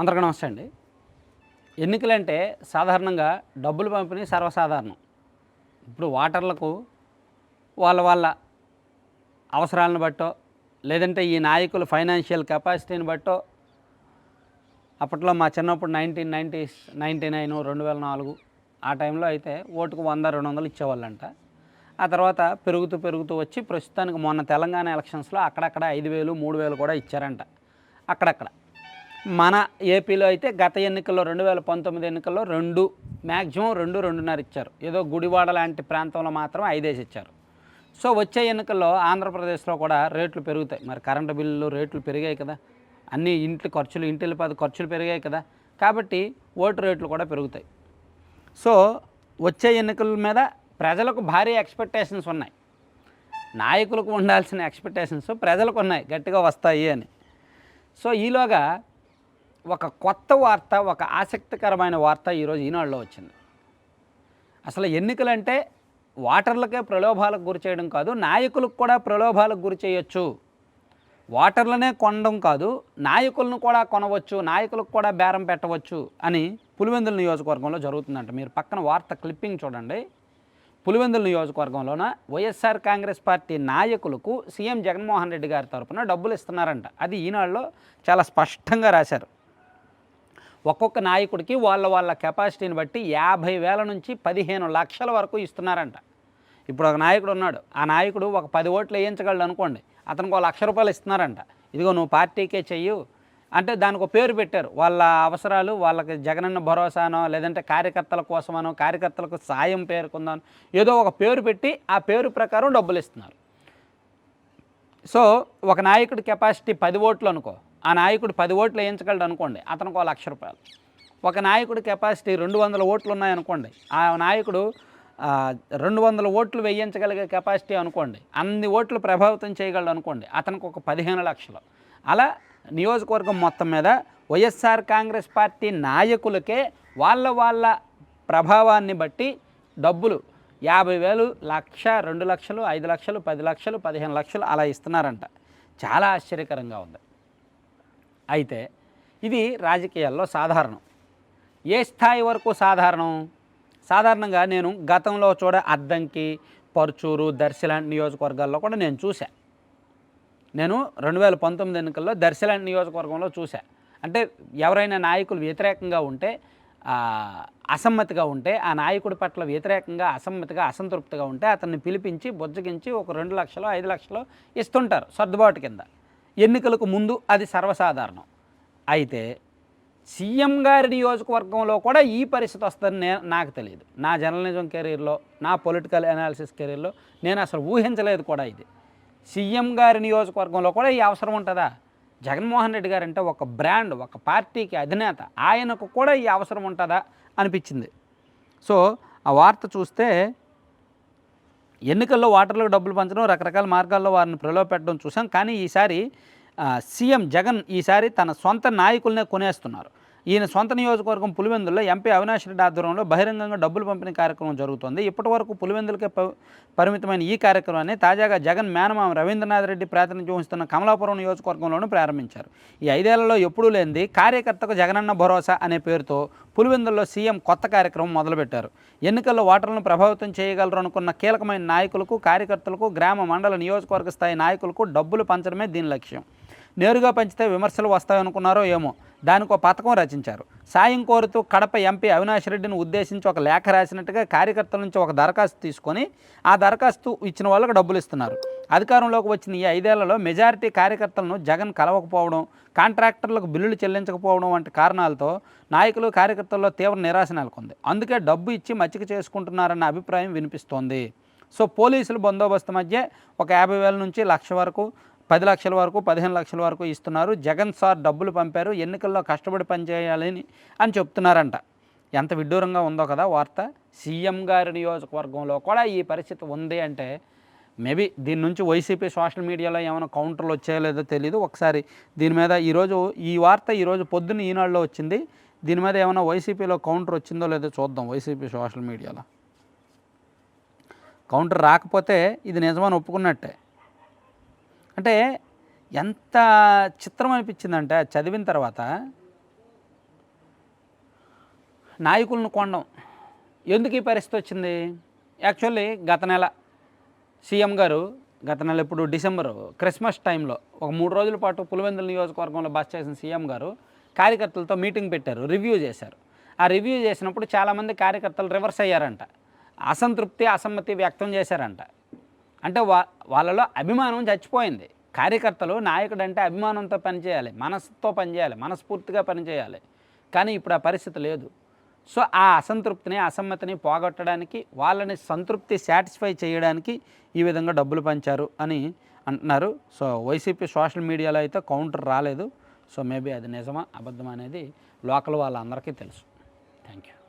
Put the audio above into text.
అందరికీ నమస్తే అండి. ఎన్నికలంటే సాధారణంగా డబ్బులు పంపిణీ సర్వసాధారణం. ఇప్పుడు ఓటర్లకు వాళ్ళ వాళ్ళ అవసరాలను బట్టో లేదంటే ఈ నాయకుల ఫైనాన్షియల్ కెపాసిటీని బట్టో అప్పట్లో మా చిన్నప్పుడు నైన్టీన్ నైంటీ నైంటీ నైన్ రెండు వేల నాలుగు ఆ టైంలో అయితే ఓటుకు వంద రెండు వందలు ఇచ్చేవాళ్ళంట. ఆ తర్వాత పెరుగుతూ పెరుగుతూ వచ్చి ప్రస్తుతానికి మొన్న తెలంగాణ ఎలక్షన్స్లో అక్కడక్కడ ఐదు వేలు మూడు వేలు కూడా ఇచ్చారంట. అక్కడక్కడ. మన ఏపీలో అయితే గత ఎన్నికల్లో రెండు వేల పంతొమ్మిది ఎన్నికల్లో రెండు మ్యాక్సిమం రెండు రెండున్నర ఇచ్చారు. ఏదో గుడివాడ లాంటి ప్రాంతంలో మాత్రం ఐదేసి ఇచ్చారు. సో వచ్చే ఎన్నికల్లో ఆంధ్రప్రదేశ్లో కూడా రేట్లు పెరుగుతాయి. మరి కరెంటు బిల్లులు రేట్లు పెరిగాయి కదా. అన్ని ఇంటి ఖర్చులు ఇంటి పది ఖర్చులు పెరిగాయి కదా. కాబట్టి ఓటు రేట్లు కూడా పెరుగుతాయి. సో వచ్చే ఎన్నికల మీద ప్రజలకు భారీ ఎక్స్పెక్టేషన్స్ ఉన్నాయి. నాయకులకు ఉండాల్సిన ఎక్స్పెక్టేషన్స్ ప్రజలకు ఉన్నాయి. గట్టిగా వస్తాయి అని. సో ఈలోగా ఒక కొత్త వార్త ఒక ఆసక్తికరమైన వార్త ఈరోజు ఈనాడులో వచ్చింది. అసలు ఎన్నికలంటే ఓటర్లకే ప్రలోభాలకు గురి చేయడం కాదు నాయకులకు కూడా ప్రలోభాలకు గురి చేయొచ్చు. ఓటర్లనే కొనడం కాదు నాయకులను కూడా కొనవచ్చు నాయకులకు కూడా బేరం పెట్టవచ్చు అని పులివెందుల నియోజకవర్గంలో జరుగుతుందంట. మీరు పక్కన వార్త క్లిప్పింగ్ చూడండి. పులివెందుల నియోజకవర్గంలోన వైఎస్ఆర్ కాంగ్రెస్ పార్టీ నాయకులకు సీఎం జగన్మోహన్ రెడ్డి గారి తరఫున డబ్బులు ఇస్తున్నారంట. అది ఈనాడులో చాలా స్పష్టంగా రాశారు. ఒక్కొక్క నాయకుడికి వాళ్ళ వాళ్ళ కెపాసిటీని బట్టి యాభై వేల నుంచి పదిహేను లక్షల వరకు ఇస్తున్నారంట. ఇప్పుడు ఒక నాయకుడు ఉన్నాడు. ఆ నాయకుడు ఒక పది ఓట్లు వేయించగలడు అనుకోండి. అతనికి ఒక లక్ష రూపాయలు ఇస్తున్నారంట. ఇదిగో నువ్వు పార్టీకే చెయ్యు. అంటే దానికి ఒక పేరు పెట్టారు. వాళ్ళ అవసరాలు వాళ్ళకి జగనన్న భరోసానో లేదంటే కార్యకర్తల కోసమనో కార్యకర్తలకు సాయం పేరుకుందానో ఏదో ఒక పేరు పెట్టి ఆ పేరు ప్రకారం డబ్బులు ఇస్తున్నారు. సో ఒక నాయకుడి కెపాసిటీ పది ఓట్లు అనుకో ఆ నాయకుడు పది ఓట్లు వేయించగలడు అనుకోండి అతనికి ఒక లక్ష రూపాయలు. ఒక నాయకుడి కెపాసిటీ రెండు వందల ఓట్లు ఉన్నాయనుకోండి ఆ నాయకుడు రెండు వందల ఓట్లు వేయించగలిగే కెపాసిటీ అనుకోండి అన్ని ఓట్లు ప్రభావితం చేయగలడు అనుకోండి అతనికి ఒక పదిహేను లక్షలు. అలా నియోజకవర్గం మొత్తం మీద వైఎస్ఆర్ కాంగ్రెస్ పార్టీ నాయకులకే వాళ్ళ వాళ్ళ ప్రభావాన్ని బట్టి డబ్బులు యాభై వేలు లక్ష రెండు లక్షలు ఐదు లక్షలు పది లక్షలు పదిహేను లక్షలు అలా ఇస్తున్నారంట. చాలా ఆశ్చర్యకరంగా ఉంది. అయితే ఇది రాజకీయాల్లో సాధారణం. ఏ స్థాయి వరకు సాధారణం? సాధారణంగా నేను గతంలో చూడ అద్దంకి పరుచూరు దర్శిలాంటి నియోజకవర్గాల్లో కూడా నేను చూశా. నేను రెండు వేల పంతొమ్మిది ఎన్నికల్లో దర్శిలాంటి నియోజకవర్గంలో చూశా. అంటే ఎవరైనా నాయకులు వ్యతిరేకంగా ఉంటే అసమ్మతిగా ఉంటే ఆ నాయకుడి పట్ల వ్యతిరేకంగా అసమ్మతిగా అసంతృప్తిగా ఉంటే అతన్ని పిలిపించి బుజ్జగించి ఒక రెండు లక్షలు ఐదు లక్షలు ఇస్తుంటారు సర్దుబాటు కింద. ఎన్నికలకు ముందు అది సర్వసాధారణం. అయితే సీఎం గారి నియోజకవర్గంలో కూడా ఈ పరిస్థితి వస్తుందని నాకు తెలియదు. నా జర్నలిజం కెరీర్లో నా పొలిటికల్ అనాలిసిస్ కెరీర్లో నేను అసలు ఊహించలేదు కూడా ఇది. సీఎం గారి నియోజకవర్గంలో కూడా ఈ అవసరం ఉంటుందా? జగన్మోహన్ రెడ్డి గారు అంటే ఒక బ్రాండ్ ఒక పార్టీకి అధినేత. ఆయనకు కూడా ఈ అవసరం ఉంటుందా? అనిపించింది. సో ఆ వార్త చూస్తే ఎన్నికల్లో ఓటర్లకు డబ్బులు పంచడం రకరకాల మార్గాల్లో వారిని ప్రలోభపెట్టడం చూసాం కానీ ఈసారి సీఎం జగన్ ఈసారి తన సొంత నాయకులనే కొనేస్తున్నారు. ఈయన సొంత నియోజకవర్గం పులివెందుల్లో ఎంపీ అవినాష్ రెడ్డి ఆధ్వర్యంలో బహిరంగంగా డబ్బులు పంపిణీ కార్యక్రమం జరుగుతోంది. ఇప్పటి వరకు పులివెందులకే పరిమితమైన ఈ కార్యక్రమాన్ని తాజాగా జగన్ మేనమామ రవీంద్రనాథ్ రెడ్డి ప్రాతినిధ్యం వహిస్తున్న కమలాపురం నియోజకవర్గంలోనూ ప్రారంభించారు. ఈ ఐదేళ్ళలో ఎప్పుడూ లేనిది కార్యకర్తకు జగనన్న భరోసా అనే పేరుతో పులివెందుల్లో సీఎం కొత్త కార్యక్రమం మొదలుపెట్టారు. ఎన్నికల్లో ఓటర్లను ప్రభావితం చేయగలరు అనుకున్న కీలకమైన నాయకులకు కార్యకర్తలకు గ్రామ మండల నియోజకవర్గ స్థాయి నాయకులకు డబ్బులు పంచడమే దీని లక్ష్యం. నేరుగా పంచితే విమర్శలు వస్తాయనుకున్నారో ఏమో. దానికి ఒక పథకం రచించారు. సాయం కోరుతూ కడప ఎంపీ అవినాష్ రెడ్డిని ఉద్దేశించి ఒక లేఖ రాసినట్టుగా కార్యకర్తల నుంచి ఒక దరఖాస్తు తీసుకొని ఆ దరఖాస్తు ఇచ్చిన వాళ్ళకి డబ్బులు ఇస్తున్నారు. అధికారంలోకి వచ్చిన ఈ ఐదేళ్ళలో మెజారిటీ కార్యకర్తలను జగన్ కలవకపోవడం కాంట్రాక్టర్లకు బిల్లులు చెల్లించకపోవడం వంటి కారణాలతో నాయకులు కార్యకర్తల్లో తీవ్ర నిరాశ నెలకొంది. అందుకే డబ్బు ఇచ్చి మచ్చిక చేసుకుంటున్నారన్న అభిప్రాయం వినిపిస్తోంది. సో పోలీసుల బందోబస్తు మధ్య ఒక యాభై వేల నుంచి లక్ష వరకు పది లక్షల వరకు పదిహేను లక్షల వరకు ఇస్తున్నారు. జగన్ సార్ డబ్బులు పంపారు. ఎన్నికల్లో కష్టపడి పనిచేయాలని అని చెప్తున్నారంట. ఎంత విడ్డూరంగా ఉందో కదా వార్త. సీఎం గారి నియోజకవర్గంలో కూడా ఈ పరిస్థితి ఉంది అంటే మేబీ దీని నుంచి వైసీపీ సోషల్ మీడియాలో ఏమైనా కౌంటర్లు వచ్చాయో లేదో తెలియదు ఒకసారి దీని మీద ఈరోజు ఈ వార్త ఈరోజు పొద్దున్న ఈనాడులో వచ్చింది. దీని మీద ఏమైనా వైసీపీలో కౌంటర్ వచ్చిందో లేదో చూద్దాం వైసీపీ సోషల్ మీడియాలో. కౌంటర్ రాకపోతే ఇది నిజమని ఒప్పుకున్నట్టే. అంటే ఎంత చిత్రం అనిపించిందంటే అది చదివిన తర్వాత నాయకులను కొనడం. ఎందుకు ఈ పరిస్థితి వచ్చింది? యాక్చువల్లీ గత నెల సీఎం గారు గత నెల ఇప్పుడు డిసెంబర్ క్రిస్మస్ టైంలో ఒక మూడు రోజుల పాటు పులివెందుల నియోజకవర్గంలో బస్ చేసిన సీఎం గారు కార్యకర్తలతో మీటింగ్ పెట్టారు రివ్యూ చేశారు. ఆ రివ్యూ చేసినప్పుడు చాలామంది కార్యకర్తలు రివర్స్ అయ్యారంట. అసంతృప్తి అసమ్మతి వ్యక్తం చేశారంట. అంటే వా వాళ్ళలో అభిమానం చచ్చిపోయింది. కార్యకర్తలు నాయకుడు అంటే అభిమానంతో పనిచేయాలి మనసుతో పనిచేయాలి మనస్ఫూర్తిగా పనిచేయాలి. కానీ ఇప్పుడు ఆ పరిస్థితి లేదు. సో ఆ అసంతృప్తిని అసమ్మతిని పోగొట్టడానికి వాళ్ళని సంతృప్తి సాటిస్ఫై చేయడానికి ఈ విధంగా డబ్బులు పంచారు అని అంటున్నారు. సో వైసీపీ సోషల్ మీడియాలో అయితే కౌంటర్ రాలేదు. సో మేబీ అది నిజమా అబద్ధమా అనేది లోకల్ వాళ్ళందరికీ తెలుసు. Thank you